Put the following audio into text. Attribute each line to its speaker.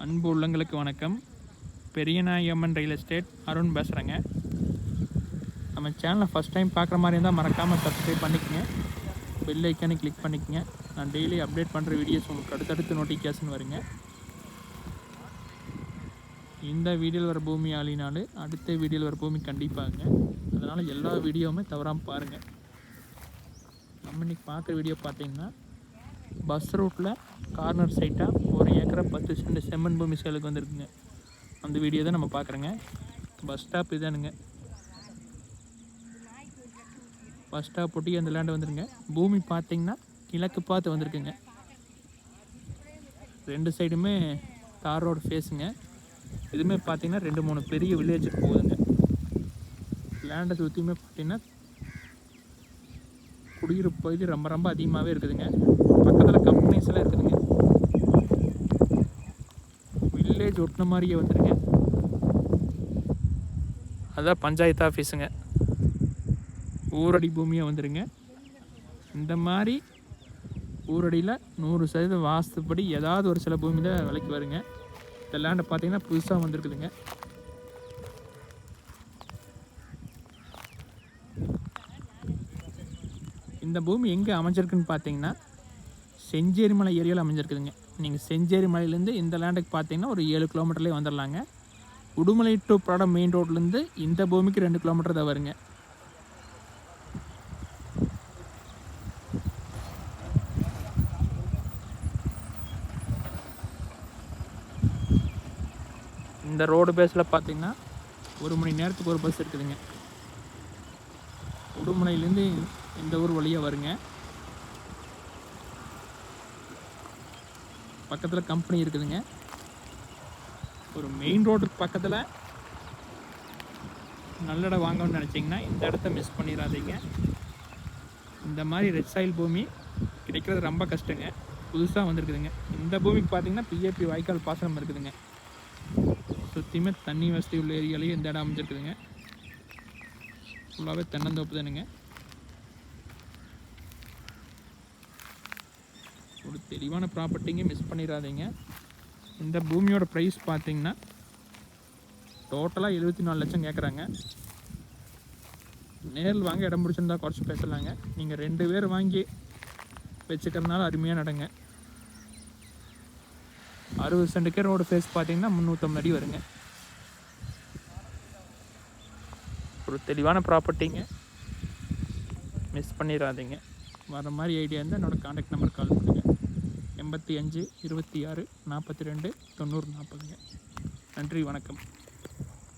Speaker 1: அன்பு உள்ளங்களுக்கு வணக்கம். பெரியநாயம்மன் ரியல் எஸ்டேட் அருண் பேசுகிறேங்க நம்ம சேனலை ஃபஸ்ட் டைம் பார்க்குற மாதிரி இருந்தால் மறக்காமல் சப்ஸ்கிரைப் பண்ணிக்கங்க. பெல் ஐக்கானே கிளிக் பண்ணிக்கங்க. நான் டெய்லி அப்டேட் பண்ணுற வீடியோஸ் உங்களுக்கு அடுத்தடுத்து நோட்டிஃபிகேஷன் வருங்க. இந்த வீடியோவில் வர பூமி ஆளினாலும் அடுத்த வீடியோவில் வர பூமி கண்டிப்பாங்க. அதனால் எல்லா வீடியோவுமே தவறாமல் பாருங்கள் நம்ம இன்றைக்கி பார்க்குற வீடியோ பார்த்தீங்கன்னா பஸ் ரூட்டில் கார்னர் சைட்டாக ஒரு ஏக்கரை பத்து சென்ட் செம்மண் பூமி சேலுக்கு வந்திருக்குங்க. அந்த வீடியோ தான் நம்ம பார்க்குறோங்க பஸ் ஸ்டாப் இதானுங்க. பஸ் ஸ்டாப் ஒட்டி அந்த லேண்டு வந்துருங்க. பூமி பார்த்தீங்கன்னா கிழக்கு பார்த்து வந்திருக்குங்க. ரெண்டு சைடுமே தார் ரோடு ஃபேஸுங்க இதுவுமே பார்த்தீங்கன்னா ரெண்டு மூணு பெரிய வில்லேஜ் போகுதுங்க. லேண்டை சுற்றியுமே பார்த்தீங்கன்னா குடியிருப்பு பகுதி ரொம்ப ரொம்ப அதிகமாகவே இருக்குதுங்க. பக்கத்தில் கம்பெனிஸ் எல்லாம் இருக்குதுங்க வில்லேஜ் ஒட்டின மாதிரியே வந்துருங்க. அதான் பஞ்சாயத்து ஆஃபீஸுங்க. ஊரடி பூமியாக வந்துருங்க. இந்த மாதிரி ஊரடியில் நூறு சதவீதம் வாஸ்துப்படி ஏதாவது ஒரு சில பூமியில் விலைக்கு வருங்க. இந்த லேண்டை பார்த்தீங்கன்னா புதுசாக வந்திருக்குதுங்க. இந்த பூமி எங்கே அமைஞ்சிருக்குன்னு பார்த்தீங்கன்னா செஞ்சேரி மலை ஏரியாவில் அமைஞ்சிருக்குதுங்க. நீங்கள் செஞ்சேரி மலையிலேருந்து இந்த லேண்டுக்கு பார்த்தீங்கன்னா ஒரு ஏழு கிலோமீட்டர்லேயே வந்துடலாங்க. உடுமலை டு படம் மெயின் ரோட்லேருந்து இந்த பூமிக்கு ரெண்டு கிலோமீட்டர் தான் வருங்க. இந்த ரோடு பேஸில் பார்த்தீங்கன்னா ஒரு மணி நேரத்துக்கு ஒரு பஸ் இருக்குதுங்க. உடுமலையிலேருந்து இந்த ஊர் வழியாக வருங்க. பக்கத்தில் கம்பெனி இருக்குதுங்க. ஒரு மெயின் ரோடுக்கு பக்கத்தில் நல்ல இடம் வாங்கணும்னு நினச்சிங்கன்னா இந்த இடத்த மிஸ் பண்ணிடாதீங்க. இந்த மாதிரி ரெட் சாயில் பூமி கிடைக்கிறது ரொம்ப கஷ்டங்க. புதுசாக வந்திருக்குதுங்க. இந்த பூமிக்கு பார்த்தீங்கன்னா பிஏபி வாய்க்கால் பாசனம் இருக்குதுங்க. சுற்றியுமே தண்ணி வசதி உள்ள ஏரியாலையும் இந்த இடம் அமைஞ்சிருக்குதுங்க. ஃபுல்லாகவே தென்னந்தோப்பு தானுங்க. ஒரு தெளிவான ப்ராப்பர்ட்டிங்க மிஸ் பண்ணிடாதீங்க. இந்த பூமியோட ப்ரைஸ் பார்த்தீங்கன்னா டோட்டலாக எழுபத்தி நாலு லட்சம் கேட்குறாங்க நேரில் வாங்க இடம் பிடிச்சிருந்தா குறைச்சி பேசலாங்க. நீங்கள் ரெண்டு பேர் வாங்கி வச்சுக்கிறதுனால அருமையாக நடங்க. அறுபது சென்ட்டுக்கே ரோடு ஃபேஸ் பார்த்தீங்கன்னா முந்நூற்றம்பது அடி வருங்க. ஒரு தெளிவான ப்ராப்பர்ட்டிங்க மிஸ் பண்ணிடாதீங்க. வர மாதிரி ஐடியா இருந்தால் என்னோட காண்டாக்ட் நம்பர் கால் பண்ணுங்கள் எண்பத்தி அஞ்சு இருபத்தி ஆறு நாற்பத்தி ரெண்டு தொண்ணூறு நாற்பதுங்க. நன்றி வணக்கம்.